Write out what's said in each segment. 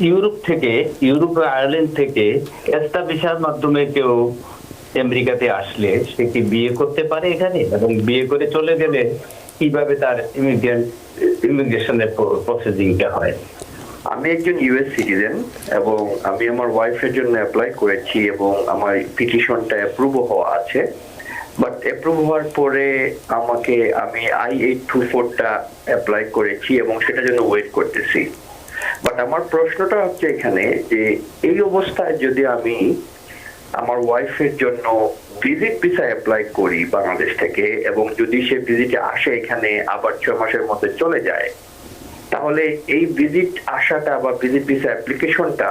Europe থেকে, Europe Ireland থেকে এস্তা ভিসার মাধ্যমে কেউ আমেরিকাতে আসলে সে কি বিয়ে করতে পারে এখানে? এবং বিয়ে করে চলে গেলে কীভাবে তার ইমিগ্রেন্ট ইমিগ্রেশনের প্রসেসিংটা হয়? আমি একজন ইউএস সিটিজেন এবং আমি আমার ওয়াইফের জন্য অ্যাপ্লাই করেছি এবং আমার পিটিশনটা অ্যাপ্রুভ হওয়া আছে। বাট অ্যাপ্রুভ হওয়ার পরে আমাকে আমি আই এইট টু ফোরটা অ্যাপ্লাই করেছি এবং সেটার জন্য ওয়েট করতেছি। বাট আমার প্রশ্নটা হচ্ছে এখানে যে এই অবস্থায় যদি আমি আমার ওয়াইফের জন্য ভিজিট ভিসা অ্যাপ্লাই করি বাংলাদেশ থেকে এবং যদি সে ভিজিটে আসে এখানে আবার ছয় মাসের মধ্যে চলে যায়, তাহলে এই ভিজিট আসাটা বা ভিজিট ভিসা অ্যাপ্লিকেশনটা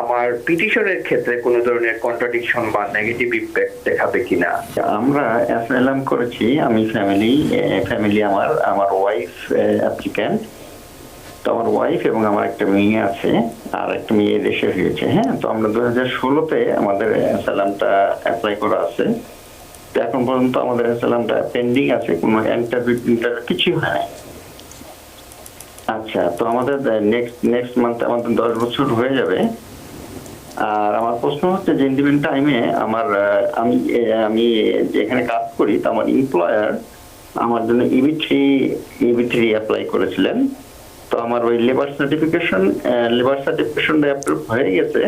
আমার পিটিশনের ক্ষেত্রে কোনো ধরনের কন্ট্রাডিকশন বা নেগেটিভ ইম্প্যাক্ট দেখাবে কিনা? আমরা অ্যাসাইলাম করেছি, আমি ফ্যামিলি ফ্যামিলি আমার আমার ওয়াইফ অ্যাপ্লিক্যান্ট তো আমার ওয়াইফ এবং আমার একটা মেয়ে আছে, আর একটা মেয়ে দেশে হয়েছে হ্যাঁ? তো আমরা দু হাজার ষোলোতে আমাদের অ্যাসাইলামটা অ্যাপ্লাই করা আছে। তো এখন পর্যন্ত আমাদের অ্যাসাইলামটা পেন্ডিং আছে, কোনো ইন্টারভিউ ইন্টারভিউ কিছুই হয় আচ্ছা তো আমাদের নেক্সট নেক্সট মান্থ আমাদের দশ বছর হয়ে যাবে। আর আমার প্রশ্ন হচ্ছে যে ইন্ডিপেন্ডেন্ট টাইমে আমার আমি আমি যেখানে কাজ করি, তো আমার এমপ্লয়ার আমার জন্য EB three EB three apply করেছিলেন। তো আমার ওই লেবার সার্টিফিকেশন লেবার সার্টিফিকেশনটা অ্যাপ্রুভ হয়ে গেছে।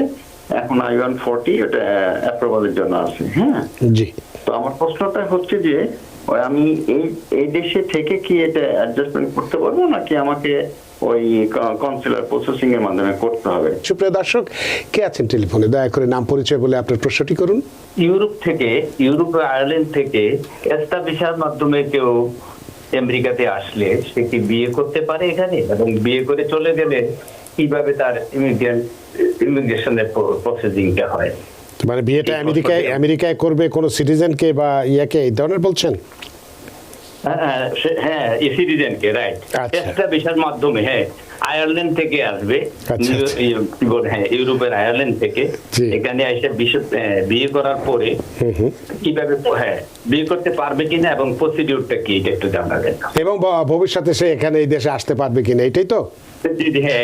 এখন আই ওয়ান ফোরটি ওটা অ্যাপ্রুভালের জন্য আছে হ্যাঁ? জি। তো আমার প্রশ্নটা হচ্ছে যে আমি এই এই দেশে থেকে কি এটা অ্যাডজাস্টমেন্ট করতে পারব নাকি আমাকে ওই কনসুলার প্রসেসিং এর মাধ্যমে করতে হবে? সুপ্রিয় দর্শক কে আছেন টেলিফোনে? দয়া করে নাম পরিচয় বলে আপনার প্রশ্নটি করুন। ইউরোপ থেকে ইউরোপ আয়ারল্যান্ড থেকে ভিসার মাধ্যমে কেউ আমেরিকাতে আসলে সে কি বিয়ে করতে পারে এখানে? এবং বিয়ে করে চলে গেলে কীভাবে তার ইমিগ্রেন্ট ইমিগ্রেশনের প্রসেসিংটা হয়? মানে বিয়েটা আমেরিকায় আমেরিকায় করবে কোনো সিটিজেনকে বা ইয়াকে এই ধরনের বলছেন? হ্যাঁ, হ্যাঁ, সে- হ্যাঁ সিটিজেনকে রাইট আচ্ছা। মাধ্যমে হ্যাঁ আয়ারল্যান্ড থেকে আসবে। আচ্ছা, আচ্ছা। হ্যাঁ ইউরোপের আয়ারল্যান্ড থেকে। এখানে এসে বিয়ে করার পরে কীভাবে হ্যাঁ বিয়ে করতে পারবে কিনা এবং প্রসিডিউরটা কি এটা একটু জানাবেন এবং ভবিষ্যতে সে এখানে এই দেশে আসতে পারবে কিনা এটাই তো? হ্যাঁ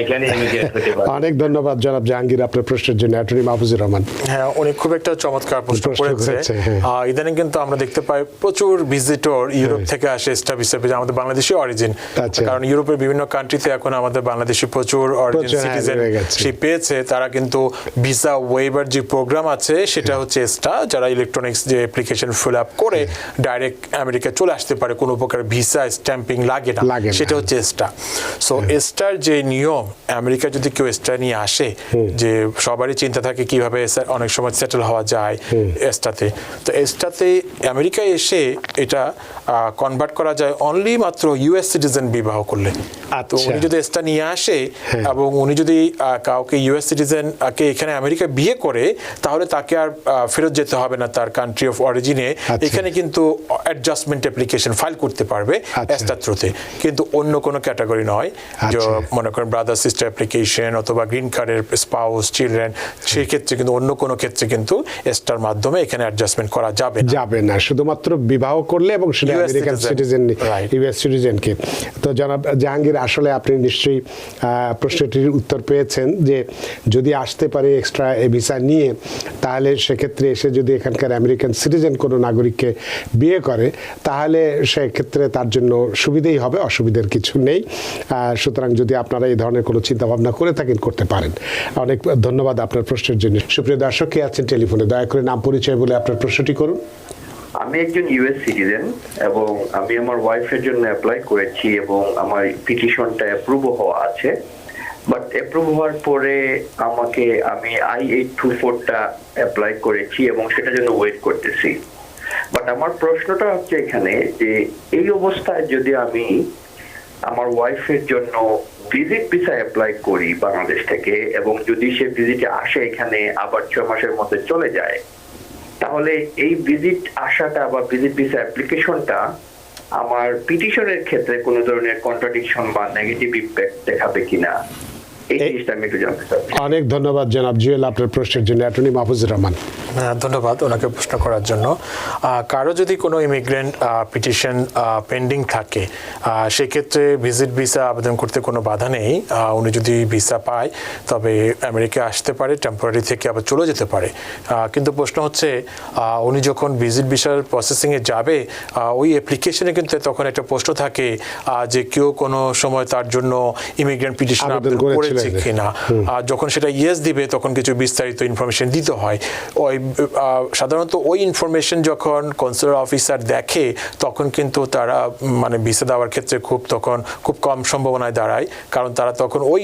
অনেক ধন্যবাদ জনাব জাহাঙ্গীর আপনার প্রশ্নের জন্য অ্যাটর্নি মাহফুজুর রহমান। হ্যাঁ উনি খুব একটা চমৎকার প্রশ্ন করেছে। হ্যাঁ। ইদানিং কিন্তু আমরা দেখতে পাই প্রচুর ভিজিটর ইউরোপ থেকে আসে স্টাফ হিসেবে যে আমাদের বাংলাদেশি অরিজিন আচ্ছা। কারণ ইউরোপের বিভিন্ন কান্ট্রিতে এখন আমাদের বাংলাদেশি প্রচুর অরিজিন প্রচুর, হ্যাঁ, সিটিজেন সে পেয়েছে। তারা কিন্তু ভিসা ওয়েবার যে প্রোগ্রাম আছে সেটা হচ্ছে এসটা যারা ইলেকট্রনিক্স যে অ্যাপ্লিকেশন ফিল আপ করে ডাইরেক্ট আমেরিকা চলে আসতে পারে কোনো প্রকার ভিসা স্ট্যাম্পিং লাগে না। সেটা হচ্ছে এসটা সো এসটার যে নিয়ম আমেরিকা যদি কেউ এসটা নিয়ে আসে যে সবারই চিন্তা থাকে কীভাবে অনেক সময় সেটেল হওয়া যায় এসটাতে তো এসটাতে আমেরিকায় এসে এটা কনভার্ট করা যায় অনলি মাত্র ইউএস সিটিজেন বিবাহ করলে। তো আচ্ছা। উনি যদি এসটা নিয়ে আসে এবং উনি যদি কাউকে ইউএস সিটিজেন কে এখানে আমেরিকা বিয়ে করে তাহলে তাকে আর ফেরত যেতে হবে না তার কান্ট্রি অফ অরিজিনে আচ্ছা। এখানে কিন্তু অ্যাডজাস্টমেন্ট অ্যাপ্লিকেশন ফাইল করতে পারবে আচ্ছা। এসটার থ্রুতে কিন্তু অন্য কোনো ক্যাটাগরি নয় যে আচ্ছা। মনে করেন ব্রাদার সিস্টার অ্যাপ্লিকেশন অথবা গ্রিন কার্ডের স্পাউস চিলড্রেন সেই ক্ষেত্রে কিন্তু অন্য কোনো ক্ষেত্রে কিন্তু এসটার মাধ্যমে এখানে অ্যাডজাস্টমেন্ট করা যাবে যাবে না শুধুমাত্র বিবাহ করলে এবং সেটা আমেরিকান সিটিজেন. ইউএস সিটিজেনকে তো জনাব জাহাঙ্গীর আসলে আপনি নিশ্চয়ই প্রশ্নটির উত্তর পেয়েছেন যে যদি আসতে পারে এক্সট্রা ভিসা নিয়ে তাহলে সেক্ষেত্রে এসে যদি এখানকার আমেরিকান সিটিজেন কোনো নাগরিককে বিয়ে করে, তাহলে সেক্ষেত্রে তার জন্য সুবিধেই হবে, অসুবিধার কিছু নেই। সুতরাং যদি আপনারা এই ধরনের কোনো চিন্তা ভাবনা করে থাকেন, করতে পারেন। অনেক ধন্যবাদ আপনার প্রশ্নের জন্য। সুপ্রিয় দর্শক, কে আছেন টেলিফোনে? দয়া করে নাম পরিচয় বলে আপনার প্রশ্নটি করুন। আমি একজন ইউএস সিটিজেন এবং আমি আমার ওয়াইফের জন্য অ্যাপ্লাই করেছি এবং আমার পিটিশনটা অ্যাপ্রুভ হওয়া আছে। বাট অ্যাপ্রুভ হওয়ার পরে আমাকে আমি আই এইট টু ফোরটা অ্যাপ্লাই করেছি এবং সেটার জন্য ওয়েট করতেছি। বাট আমার প্রশ্নটা হচ্ছে এখানে যে এই অবস্থায় যদি আমি আমার ওয়াইফের জন্য ভিজিট ভিসা অ্যাপ্লাই করি বাংলাদেশ থেকে এবং যদি সে ভিজিটে আসে এখানে আবার ছয় মাসের মধ্যে চলে যায়, তাহলে এই ভিজিট আসাটা বা ভিজিট ভিসা অ্যাপ্লিকেশনটা আমার পিটিশনের ক্ষেত্রে কোনো ধরনের কন্ট্রাডিকশন বা নেগেটিভ ইম্প্যাক্ট দেখাবে কিনা? এই এই- জিনিসটা আমি একটু জানতে চাচ্ছি। অনেক ধন্যবাদ জনাব জুয়েল আপনার প্রশ্নের জন্য অ্যাটর্নি মাহফুজুর রহমান। হ্যাঁ, ধন্যবাদ ওনাকে প্রশ্ন করার জন্য। কারও যদি কোনো ইমিগ্রেন্ট পিটিশন পেন্ডিং থাকে সেক্ষেত্রে ভিজিট ভিসা আবেদন করতে কোনো বাধা নেই। উনি যদি ভিসা পায় তবে আমেরিকা আসতে পারে টেম্পোরারি থেকে আবার চলে যেতে পারে। আহ, কিন্তু প্রশ্ন হচ্ছে আহ, উনি যখন ভিজিট ভিসার প্রসেসিংয়ে যাবে আহ, ওই অ্যাপ্লিকেশনে কিন্তু তখন একটা প্রশ্ন থাকে আহ, যে কেউ কোনো সময় তার জন্য ইমিগ্রেন্ট পিটিশন আবেদন আবেদন করেছে কিনা। আর যখন সেটা ইয়েস দিবে তখন কিছু বিস্তারিত ইনফরমেশন দিতে হয়। ওই সাধারণত ওই ইনফরমেশন যখন কনসুলার অফিসার দেখে তখন কিন্তু তারা মানে ভিসা দেওয়ার ক্ষেত্রে খুব তখন খুব কম সম্ভাবনায় দাঁড়ায়। কারণ তারা তখন ওই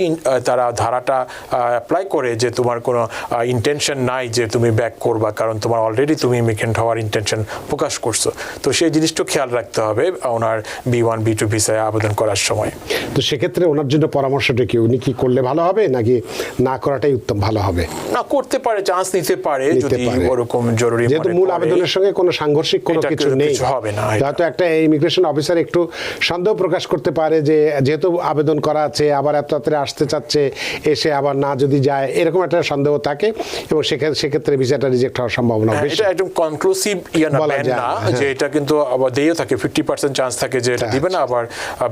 তারা ধারাটা অ্যাপ্লাই করে যে তোমার কোনো ইন্টেনশন নাই যে তুমি ব্যাক করবা কারণ তোমার অলরেডি তুমি ইমিগ্রেন্ট হওয়ার ইন্টেনশন প্রকাশ করছ। তো সেই জিনিসটা খেয়াল রাখতে হবে ওনার বি ওয়ান বি টু ভিসায় আবেদন করার সময়। তো সেক্ষেত্রে ওনার জন্য পরামর্শটা কি? উনি কি করলে ভালো হবে নাকি না করাটাই উত্তম ভালো হবে? না করতে পারে চান্স নিতে পারে যদি। ওরকম জরুরি যেহেতু মূল আবেদনের সঙ্গে কোনো সাংঘর্ষিক কোনো কিছু নেই। হবে না। হয়তো একটা ইমিগ্রেশন অফিসার একটু সন্দেহ প্রকাশ করতে পারে যে যেহেতু আবেদন করা আছে আবার এত তাড়াতাড়ি আসতে চাচ্ছে এসে আবার না যদি যায় এরকম একটা সন্দেহ থাকে এবং সেক্ষেত্রে ভিসাটা রিজেক্ট হওয়ার সম্ভাবনা হ্যাঁ, বেশি। এটা একদম কনক্লুসিভ ইয়ে না না, যে এটা কিন্তু আবার দিয়েও থাকে ফিফটি পার্সেন্ট চান্স থাকে যে এটা আচ্ছা। দিবে না আবার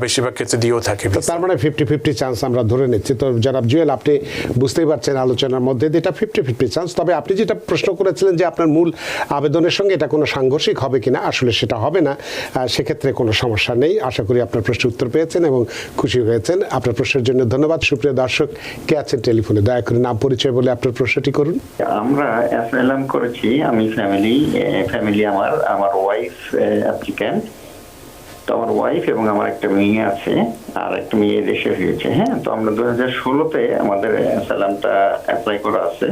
বেশিরভাগ ক্ষেত্রে দিয়েও থাকে তার মানে ফিফটি ফিফটি চান্স আমরা ধরে নিচ্ছি। তো জনাব জুয়েল, আপনি বুঝতেই পারছেন আলোচনার মধ্যে এটা ফিফটি ফিফটি চান্স তবে আপনি যেটা প্রশ্ন করেছিলেন যে আপনার মূল আবেদনের সঙ্গে এটা কোনো সাংঘর্ষিক হবে কিনা, আসলে সেটা হবে না। সেক্ষেত্রে কোনো সমস্যা নেই। আশা করি আপনার প্রশ্নের উত্তর পেয়েছেন এবং খুশি হয়েছেন। আপনার প্রশ্নের জন্য ধন্যবাদ। সুপ্রিয় দর্শক, কে আছেন টেলিফোনে? দয়া করে নাম পরিচয় বলে আপনার প্রশ্নটি করুন। আমরা অ্যাসাইলাম করেছি। আমি ফ্যামিলি ফ্যামিলি আমার আমার ওয়াইফ অ্যাপ্লিক্যান্ট তো আমার ওয়াইফ এবং আমার একটা মেয়ে আছে। আর একটা মেয়ে দেশে হয়েছে। হ্যাঁ তো আমরা দু হাজার ষোলোতে আমাদের অ্যাসাইলামটা অ্যাপ্লাই করা আছে।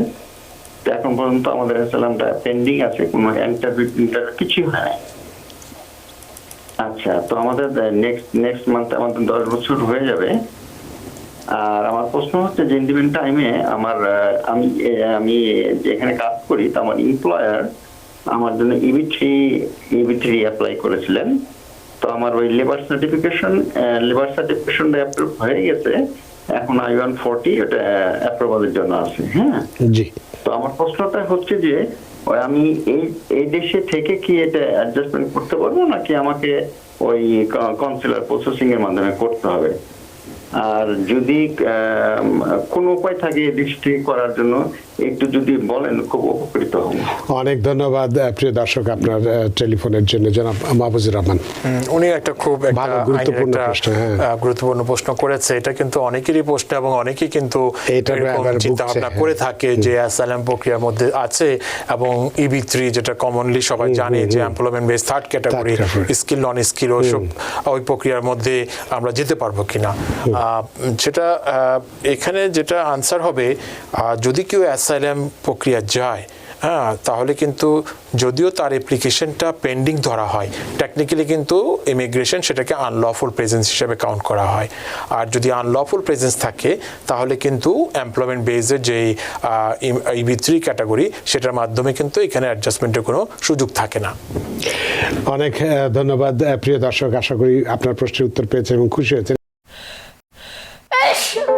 তো এখন পর্যন্ত আমাদের অ্যাসাইলামটা পেন্ডিং আছে, কোনো ইন্টারভিউ ইন্টারভিউ কিছুই হয় নাই। আচ্ছা তো আমাদের নেক্সট নেক্সট মান্থ আমাদের দশ বছর হয়ে যাবে। আর আমার প্রশ্ন হচ্ছে যে ইন্ডিপেন্ডেন্ট টাইমে আমার আমি আমি যেখানে কাজ করি, তো আমার এমপ্লয়ার আমার জন্য EB three EB three apply করেছিলেন। তো আমার ওই লেবার সার্টিফিকেশন লেবার সার্টিফিকেশনটা অ্যাপ্রুভ হয়ে গেছে। এখন আই ওয়ান ফোরটি ওটা অ্যাপ্রুভালের জন্য আছে হ্যাঁ? জি। তো আমার প্রশ্নটা হচ্ছে যে আমি এই এই দেশে থেকে কি এটা অ্যাডজাস্টমেন্ট করতে পারব নাকি আমাকে ওই কনসুলার প্রসেসিং এর মাধ্যমে করতে হবে? আর যদি কোনো উপায় থাকে দেশটি করার জন্য একটু যদি বলেন খুব উপকৃত হব। অনেক ধন্যবাদ প্রিয় দর্শক আপনার টেলিফোনের জন্য জনাব মাহবুজুর রহমান। উনি একটা খুব ভালো, গুরুত্বপূর্ণ প্রশ্ন, হ্যাঁ। গুরুত্বপূর্ণ প্রশ্ন করেছে। এটা কিন্তু অনেকেরই প্রশ্ন এবং অনেকেই কিন্তু এটা চিন্তা ভাবনা হ্যাঁ। করে থাকে যে অ্যাসাইলাম প্রক্রিয়ার মধ্যে আছে এবং ইবি থ্রি যেটা কমনলি সবাই জানে যে employment base third category skill non skill ওইসব ওই প্রক্রিয়ার মধ্যে আমরা যেতে পারব কিনা। সেটা এখানে যেটা আনসার হবে যদি কেউ অ্যাসাইলাম প্রক্রিয়া যায় হ্যাঁ তাহলে কিন্তু যদিও তার অ্যাপ্লিকেশনটা পেন্ডিং ধরা হয় টেকনিক্যালি কিন্তু ইমিগ্রেশন সেটাকে আনলফুল প্রেজেন্স হিসেবে কাউন্ট করা হয়। আর যদি আনলফুল প্রেজেন্স থাকে, তাহলে কিন্তু এমপ্লয়মেন্ট বেসের যেই ইবি থ্রি ক্যাটাগরি সেটার মাধ্যমে কিন্তু এখানে অ্যাডজাস্টমেন্টের কোনো সুযোগ থাকে না। অনেক ধন্যবাদ প্রিয় দর্শক, আশা করি আপনার প্রশ্নের উত্তর পেয়েছেন এবং খুশি হয়েছেন।